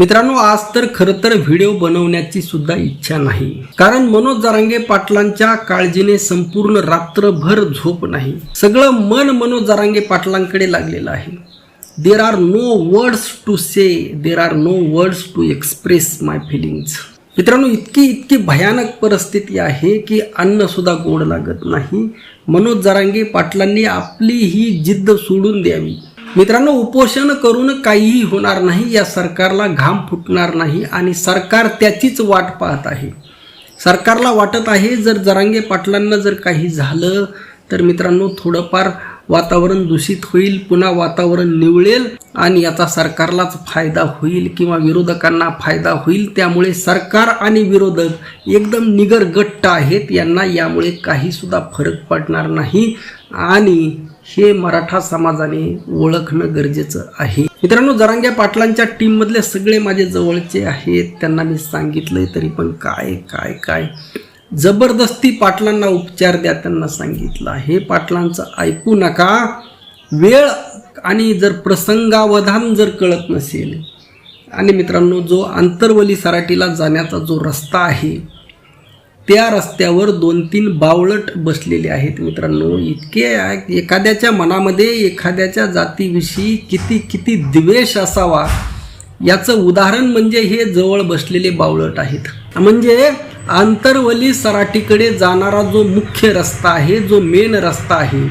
मित्रांनो आज तर खरं तर व्हिडिओ बनवण्याची सुद्धा इच्छा नाही. कारण मनोज जारांगे पाटलांच्या काळजीने संपूर्ण रात्रभर झोप नाही. सगळं मन मनोज जारांगे पाटलांकडे लागलेलं आहे. There are no words to say there are no words to express my feelings मित्रांनो इतकी इतकी भयानक परिस्थिती आहे की अन्न सुद्धा गोड लागत नाही. मनोज जारांगे पाटलांनी आपली ही जिद्द सोडून द्यावी. मित्रांनो उपोषण करून काहीही होणार नाही या सरकारला घाम फुटणार नाही आणि सरकार त्याचीच वाट पाहत आहे. सरकारला वाटत आहे जर जरांगे पाटलांना जर काही झालं तर मित्रांनो थोडंफार वातावरण दूषित होईल पुन्हा वातावरण निवळेल आणि याचा सरकारलाच फायदा होईल किंवा विरोधकांना फायदा होईल. त्यामुळे सरकार आणि विरोधक एकदम निगरगट्ट आहेत. यांना यामुळे काही सुद्धा फरक पडणार नाही. आणि हे मराठा समाजाने ओळखणं गरजेचं आहे. मित्रांनो जरांग्या पाटलांच्या टीममधले सगळे माझे जवळचे आहेत. त्यांना मी सांगितलंय तरी पण काय काय काय? जबरदस्ती पाटलांना उपचार द्या त्यांना सांगितलं. हे पाटलांचं ऐकू नका. वेळ आणि जर प्रसंगावधान जर कळत नसेल आणि मित्रांनो जो आंतरवली सराटीला जाण्याचा जो रस्ता आहे त्या रस्त्यावर दोन तीन बावळट बसलेले आहेत मित्रांनो. इतके एखाद्याच्या मनामध्ये एखाद्याच्या जातीविषयी किती किती द्वेष असावा याचं उदाहरण म्हणजे हे जवळ बसलेले बावळट आहेत. म्हणजे आंतरवली सराटीकडे जाणारा जो मुख्य रस्ता आहे जो मेन रस्ता आहे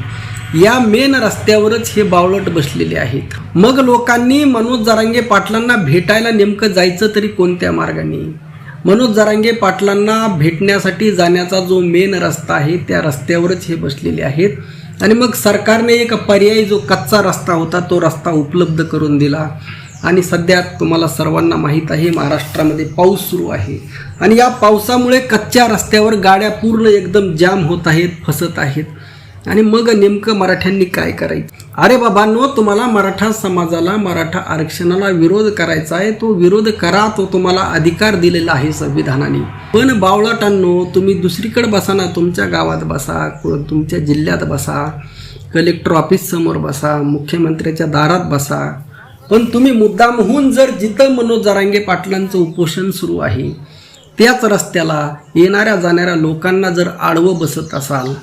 या मेन रस्त्यावरच हे बावळट बसलेले आहेत. मग लोकांनी मनोज जरांगे पाटलांना भेटायला नेमकं जायचं तरी कोणत्या मार्गाने? मनोज जरांगे पाटलांना भेटण्यासाठी जाण्याचा जो मेन रस्ता आहे त्या रस्त्यावरच हे बसलेले आहेत. आणि मग सरकारने एक पर्यायी जो कच्चा रस्ता होता तो रस्ता उपलब्ध करून दिला. आणि सध्या तुम्हाला सर्वांना माहीत आहे महाराष्ट्रामध्ये पाऊस सुरू आहे. आणि या पावसामुळे कच्च्या रस्त्यावर गाड्या पूर्ण एकदम जाम होत आहेत फसत आहेत. आणि मग नेमकं मराठ्यांनी काय करायचं? अरे बाबांनो तुम्हाला मराठा समाजाला मराठा आरक्षणाला विरोध करायचा आहे तो विरोध करा तो तुम्हाला अधिकार दिलेला आहे संविधानाने. पण बावळाटांनो तुम्ही दुसरीकडे बसा ना तुमच्या गावात बसा तुमच्या जिल्ह्यात बसा कलेक्टर ऑफिस समोर बसा मुख्यमंत्र्याच्या दारात बसा. पण तुम्ही मुद्दामहून जर जिथं मनोज जरांगे पाटलांचं उपोषण सुरू आहे त्याच रस्त्याला येणाऱ्या जाणाऱ्या लोकांना जर आडवं बसत असाल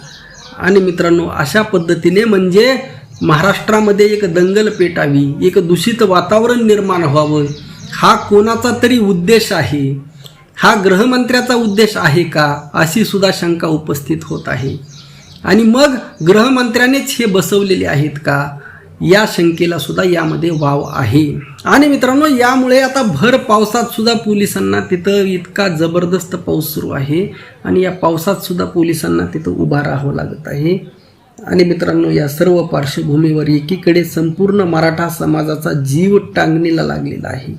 आणि मित्रांनो अशा पद्धतीने म्हणजे महाराष्ट्रामध्ये एक दंगल पेटावी एक दूषित वातावरण निर्माण व्हावं हा कोणाचा तरी उद्देश आहे? हा गृहमंत्र्याचा उद्देश आहे का? अशी सुद्धा शंका उपस्थित होत आहे. आणि मग गृहमंत्र्यानेच हे बसवलेले आहेत का? या शंकेला सुद्धा यामध्ये वाव आहे. आणि मित्रांनो यामुळे आता भर पावसात सुद्धा पोलिसांना तिथं इतका जबरदस्त पाऊस सुरू आहे आणि या पावसात सुद्धा पोलिसांना तिथं उभा राहावं लागत आहे. आणि मित्रांनो या सर्व पार्श्वभूमीवर एकीकडे संपूर्ण मराठा समाजाचा जीव टांगणीला लागलेला आहे.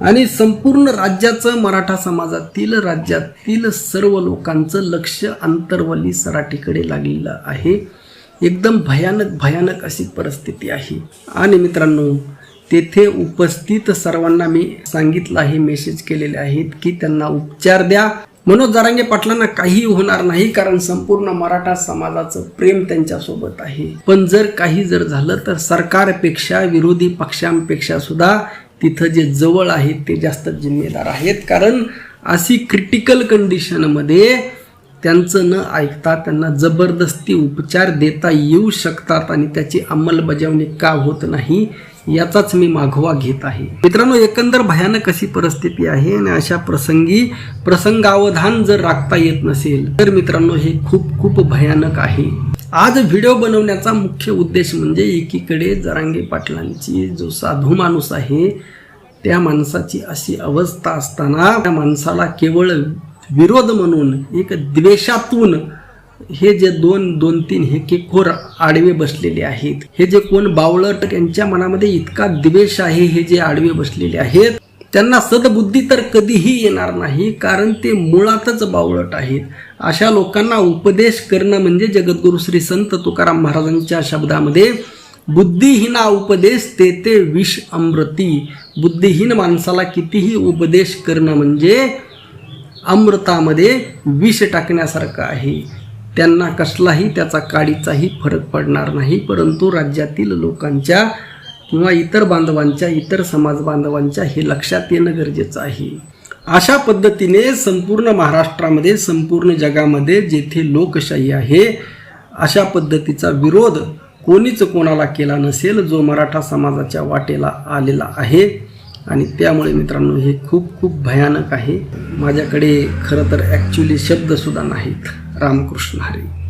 आणि संपूर्ण राज्याचं मराठा समाजातील राज्यातील सर्व लोकांचं लक्ष अंतर्वली सराठीकडे लागलेलं आहे. एकदम भयानक भयानक अशी परिस्थिती आहे. आणि मित्रांनो तेथे उपस्थित सर्वांना मी सांगितलं आहे मेसेज केलेले आहेत की त्यांना उपचार द्या. मनोज जरांगे पाटलांना काही होणार नाही कारण संपूर्ण मराठा समाजाचं प्रेम त्यांच्यासोबत आहे. पण जर काही जर झालं तर सरकारपेक्षा विरोधी पक्षांपेक्षा सुद्धा तिथं जे जवळ आहेत ते जास्त जिम्मेदार आहेत. कारण अशी क्रिटिकल कंडिशनमध्ये त्यांचं न ऐकता त्यांना जबरदस्ती उपचार देता येऊ शकतात आणि त्याची अंमलबजावणी का होत नाही याचाच मी मागोवा घेत आहे. मित्रांनो एकंदर भयानक अशी परिस्थिती आहे आणि अशा प्रसंगी प्रसंगावधान जर राखता येत नसेल तर मित्रांनो हे खूप खूप भयानक आहे. आज व्हिडिओ बनवण्याचा मुख्य उद्देश म्हणजे एकीकडे जरांगे पाटलांची जो साधू माणूस आहे त्या माणसाची अशी अवस्था असताना त्या माणसाला केवळ विरोध म्हणून एक द्वेषातून हे जे दोन दोन तीन हे केखोर आडवे बसलेले आहेत हे जे कोण बावळट त्यांच्या मनामध्ये इतका द्वेष आहे हे जे आडवे बसलेले आहेत त्यांना सदबुद्धी तर कधीही येणार नाही कारण ते मुळातच बावळट आहेत. अशा लोकांना उपदेश करणं म्हणजे जगद्गुरु श्री संत तुकाराम महाराजांच्या शब्दामध्ये बुद्धिहीना उपदेश ते ते विष अमृती. बुद्धिहीन माणसाला कितीही उपदेश करणं म्हणजे अमृतामध्ये विष टाकण्यासारखं आहे. त्यांना कसलाही त्याचा काडीचाही फरक पडणार नाही परंतु राज्यातील लोकांच्या किंवा इतर बांधवांच्या इतर समाज बांधवांच्या हे लक्षात येणं गरजेचं आहे. अशा पद्धतीने संपूर्ण महाराष्ट्रामध्ये संपूर्ण जगामध्ये जेथे लोकशाही आहे अशा पद्धतीचा विरोध कोणीच कोणाला केला नसेल जो मराठा समाजाच्या वाटेला आलेला आहे. आणि त्यामुळे मित्रांनो हे खूप खूप भयानक आहे. माझ्याकडे खरं तर ॲक्च्युली शब्दसुद्धा नाहीत. रामकृष्ण हरी.